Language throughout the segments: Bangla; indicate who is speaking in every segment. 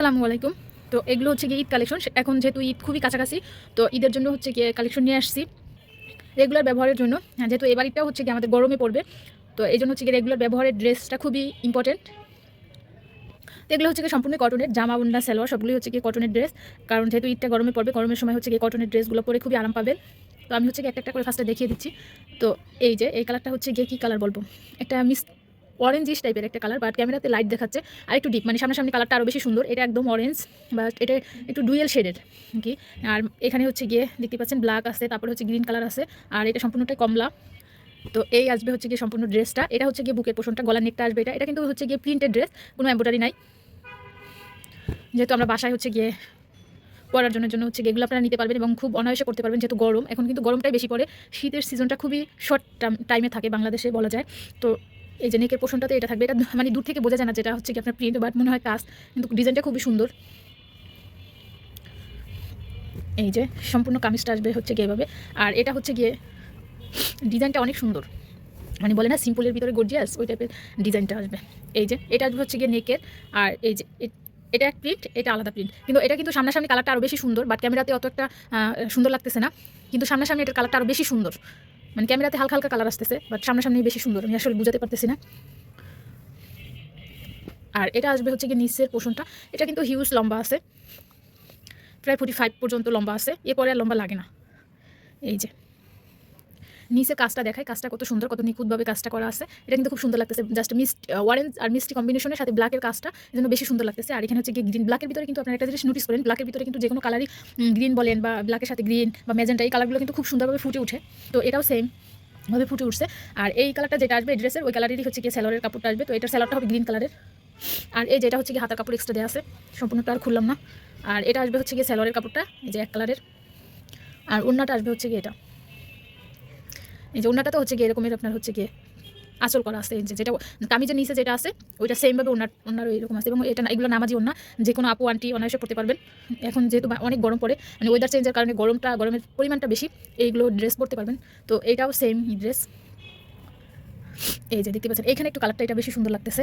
Speaker 1: আসসালামু আলাইকুম। তো এগুলো হচ্ছে গিয়ে ঈদ কালেকশন। এখন যেহেতু ঈদ খুবই কাছাকাছি তো ঈদের জন্য হচ্ছে গিয়ে কালেকশন নিয়ে আসছি রেগুলার ব্যবহারের জন্য। হ্যাঁ, যেহেতু এবার হচ্ছে গিয়ে আমাদের গরমে পড়বে তো এই জন্য হচ্ছে গিয়ে রেগুলার ব্যবহারের ড্রেসটা খুবই ইম্পর্টেন্ট তো এগুলো হচ্ছে গিয়ে সম্পূর্ণ কটনের জামা উন্না সালোয়ার সবগুলোই হচ্ছে গিয়ে কটনের ড্রেস কারণ যেহেতু ঈদটা গরমে পড়বে গরমের সময় হচ্ছে গিয়ে কটনের ড্রেসগুলো পরে খুবই আরাম পাবেন। তো আমি হচ্ছে গিয়ে একটা একটা করে ফার্স্টে দেখিয়ে দিচ্ছি। তো এই যে এই কালারটা হচ্ছে গিয়ে কী কালার বলব? একটা মিস অরেঞ্জিশ টাইপের একটা কালার বাট ক্যামেরাতে লাইট দেখাচ্ছে। আর একটু ডিপ মানে সামনাসামনি কালারটা আরও বেশি সুন্দর। এটা একদম অরেঞ্জ বাট এটা একটু ডুয়েল শেডের কি আর এখানে হচ্ছে গিয়ে দেখতে পাচ্ছেন ব্ল্যাক আছে, তারপরে হচ্ছে গ্রিন কালার আছে, আর এটা সম্পূর্ণটাই কমলা। তো এই আসবে হচ্ছে গিয়ে সম্পূর্ণ ড্রেসটা এটা হচ্ছে গিয়ে বুকের পোষণটা, গলার নেকটা আসবে এটা। এটা কিন্তু হচ্ছে গিয়ে প্রিন্টেড ড্রেস কোনো এম্ব্রয়ডারি নাই। যেহেতু আমরা বাসায় হচ্ছে গিয়ে পরার জন্য জন্য হচ্ছে এগুলো আপনারা নিতে পারবেন এবং খুব অনায়াসে করতে পারবেন যেহেতু গরম। এখন কিন্তু গরমটাই বেশি পড়ে। শীতের সিজনটা খুবই শর্ট টাইমে থাকে বাংলাদেশে বলা যায়। তো এই যে নেকের পোষণটাতে এটা থাকবে। এটা মানে দূর থেকে বোঝা যায় না যেটা হচ্ছে কি আপনার প্রিন্ট বাট মনে হয় কাজ কিন্তু ডিজাইনটা খুবই সুন্দর। এই যে সম্পূর্ণ কামিজটা আসবে হচ্ছে গিয়ে এভাবে। আর এটা হচ্ছে গিয়ে ডিজাইনটা অনেক সুন্দর। মানে বলে না সিম্পলের ভিতরে গর্জিয়াস ওই টাইপের ডিজাইনটা আসবে। এই যে এটা আসবে হচ্ছে গিয়ে নেকের আর এই যে এটা এক প্রিন্ট এটা আলাদা প্রিন্ট কিন্তু এটা কিন্তু সামনাসামনি কালারটা আরও বেশি সুন্দর বাট ক্যামেরাতে অত একটা সুন্দর লাগতেছে না। কিন্তু সামনাসামনি এটার কালারটা আরও বেশি সুন্দর। মানে ক্যামেরাতে হালকা হালকা কালার আসতেছে বাট সামনাসামনি বেশি সুন্দর। আমি আসলে বুঝাতে পারতেছি না। আর এটা আসবে হচ্ছে কি নিচের পোষণটা এটা কিন্তু হিউজ লম্বা আছে। প্রায় ফোর্টি ফাইভ পর্যন্ত লম্বা আছে। এরপরে আর লম্বা লাগে না। এই যে। নিচে কাজটা দেখায়, কাজটা কত সুন্দর, কত নিখুঁতভাবে কাজটা করা আছে। এটা কিন্তু খুব সুন্দর লাগতেছে। জাস্ট মিস্ট অরেঞ্জ আর মিষ্টি কম্বিনেশনের সাথে ব্ল্যাকের কাজটা জন্য বেশি সুন্দর লাগতেছে। আর এখানে হচ্ছে কি গ্রিন ব্ল্যাকের ভিতরে কিন্তু আপনারা একটা জিনিস নোটিস করেন ব্ল্যাকের ভিতরে কিন্তু যে কোনো কালারই গ্রিন বলেন বা ব্ল্যাকের সাথে গ্রিন বা ম্যাজেন্টা এই কালারগুলো কিন্তু খুব সুন্দরভাবে ফুটে উঠে তো এটাও সেম ভাবে ফুটে উঠছে। আর এই কালারটা যেটা আসবে ড্রেসের ওই কালারেরই হচ্ছে কি স্যালোয়ারের কাপড়টা আসবে। তো এটার স্যালোয়ারটা হবে গ্রিন কালারের আর এই যেটা হচ্ছে কি হাতার কাপড় এক্সট্রা দেওয়া আছে, সম্পূর্ণটা আর খুললাম না। আর এটা আসবে হচ্ছে গিয়ে স্যালোয়ারের কাপড়টা, এই যে এক কালারের আর ওড়নাটা আসবে হচ্ছে গিয়ে এটা। এই যে ওড়নাটা তো হচ্ছে গিয়ে এরকমের আপনার হচ্ছে গিয়ে আসল করা আছে যে যেটা কামিজের নিচে যেটা আছে, ওইটা সেমভাবে ওনার, ওনারও এরকম আছে। এবং এটা এগুলো নামাজি ওনা যে কোনো আপু, আন্টি অনায়াসে পড়তে পারবেন। এখন যেহেতু অনেক গরম পড়ে মানে ওয়েদার চেঞ্জের কারণে গরমটা, গরমের পরিমাণটা বেশি, এইগুলো ড্রেস পরতে পারবেন। তো এইটাও সেম ড্রেস এই যে দেখতে পাচ্ছেন, এখানে একটু কালারটা এটা বেশি সুন্দর লাগতেছে।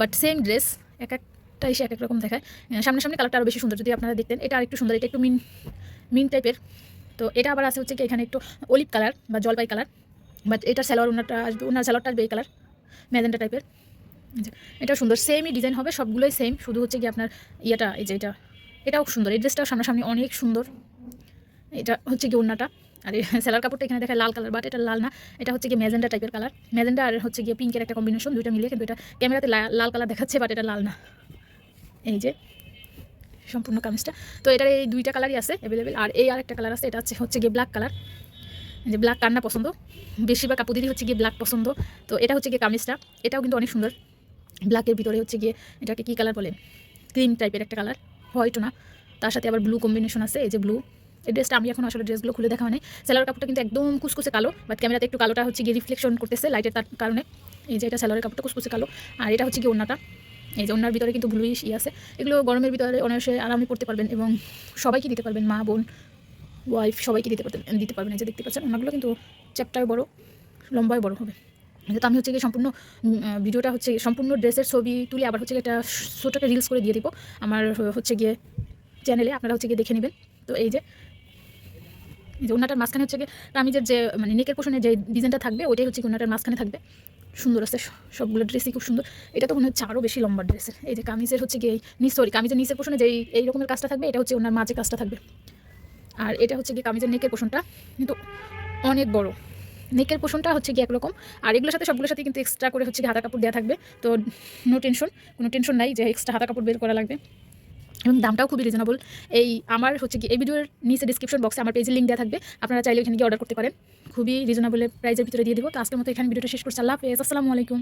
Speaker 1: বাট সেম ড্রেস এক একটা এসে এক এক রকম দেখায়। সামনে সামনে কালারটা আরও বেশি সুন্দর, যদি আপনারা দেখতেন। এটা আরেকটু সুন্দর, এটা একটু মিন মিন টাইপের তো এটা আবার আছে হচ্ছে কি, এখানে একটু অলিভ কালার বা জলপাই কালার বাট এটার স্যালোয়ার ওনারটা আসবে, ওনার স্যালোয়ারটা আসবে এই কালার ম্যাজেন্টা টাইপের এটা সুন্দর সেমই ডিজাইন হবে, সবগুলোই সেম শুধু হচ্ছে কি আপনার ইয়েটা, এই যে এটা, এটাও সুন্দর, এই ড্রেসটাও সামনাসামনি অনেক সুন্দর। এটা হচ্ছে কি ওড়নাটা, আর এই স্যালার কাপড়টা এখানে দেখায় লাল কালার বাট এটা লাল না, এটা হচ্ছে কি ম্যাজেন্ডা টাইপের কালার ম্যাজেন্ডা আর হচ্ছে গিয়ে পিঙ্কের একটা কম্বিনেশন দুইটা মিলিয়ে কিন্তু এটা ক্যামেরাতে লাল কালার দেখাচ্ছে বাট এটা লাল না। এই যে সম্পূর্ণ কামিজটা। তো এটার এই দুইটা কালারই আছে অ্যাভেলেবেল আর এই আরেকটা কালার আছে, এটা হচ্ছে হচ্ছে গিয়ে ব্ল্যাক কালার যে ব্ল্যাক কান্না পছন্দ? বেশিরভাগ কাপুদিরই হচ্ছে গিয়ে ব্ল্যাক পছন্দ। তো এটা হচ্ছে গিয়ে কামিজটা। এটাও কিন্তু অনেক সুন্দর। ব্ল্যাকের ভিতরে হচ্ছে গিয়ে এটাকে কী কালার বলে? ক্রিম টাইপের একটা কালার হোয়াইটও না। তার সাথে আবার ব্লু কম্বিনেশন আছে, এই যে ব্লু এই ড্রেসটা আমি এখন আসলে ড্রেসগুলো খুলে দেখা হয়নি। স্যালোয়ার কাপড়টা কিন্তু একদম কুচকুচে কালো বাট ক্যামেরাতে একটু কালোটা হচ্ছে গিয়ে রিফ্লেকশন করতেছে লাইটের তার কারণে। এই যে এটা স্যালোয়ারের কাপড়টা কুচকুচে কালো। আর এটা হচ্ছে গিয়ে ওড়নাটা। এই যে ওনার ভিতরে কিন্তু ব্লুইশ ই আছে। এগুলো গরমের ভিতরে অনায়াসে আরামে পড়তে পারবেন এবং সবাইকে দিতে পারবেন, মা, বোন ওয়াইফ সবাইকে দিতে পারতেন দিতে পারবেন। এই যে দেখতে পাচ্ছেন ওনাগুলো কিন্তু চ্যাপটায় বড়, লম্বায় বড় হবে। তো আমি হচ্ছে গিয়ে সম্পূর্ণ ভিডিওটা হচ্ছে সম্পূর্ণ ড্রেসের ছবি তুলে আবার হচ্ছে একটা ছোটোকে রিলস করে দিয়ে দিব। আমার হচ্ছে গিয়ে চ্যানেলে আপনারা হচ্ছে গিয়ে দেখে নেবেন। তো এই যে যে ওনাটার মাঝখানে হচ্ছে গিয়ে, কামিজের যে মানে নেকের পোষণে যে ডিজাইনটা থাকবে, ওইটাই হচ্ছে ওনাটার মাঝখানে থাকবে। সুন্দর আছে সবগুলো ড্রেসই খুব সুন্দর। এটা তো মনে হচ্ছে আরও বেশি লম্বা ড্রেসের এই যে কামিজের হচ্ছে গিয়ে, নিচ সরি কামিজের নিচের পোষণে যেই, এই রকমের কাজটা থাকবে, এটা হচ্ছে ওনার মাঝে কাজটা থাকবে। আর এটা হচ্ছে গিয়ে কামিজের নেকের পোষণটা কিন্তু অনেক বড়। নেকের পোষণটা হচ্ছে গিয়ে একরকম। আর এগুলোর সাথে সবগুলোর সাথে কিন্তু এক্সট্রা করে হচ্ছে গিয়ে হাতা কাপড় দেওয়া থাকবে। তো নো টেনশন কোনো টেনশন নাই যে এক্সট্রা হাতা কাপড় বের করা লাগবে। এবং দামটাও খুবই রিজনেবল এই আমার হচ্ছে কি, এই ভিডিওর নিচে ডিসক্রিপশন বক্সে আমার পেজের লিঙ্ক দেওয়া থাকবে। আপনারা চাইলে এখানে গিয়ে অর্ডার করতে পারেন। খুবই রিজনেবল প্রাইসের ভিতরে দিয়ে দেবো। তো আজকের মতো এখানে ভিডিওটা শেষ করছি। আল্লাহ হাফেজ। আসসালামু আলাইকুম।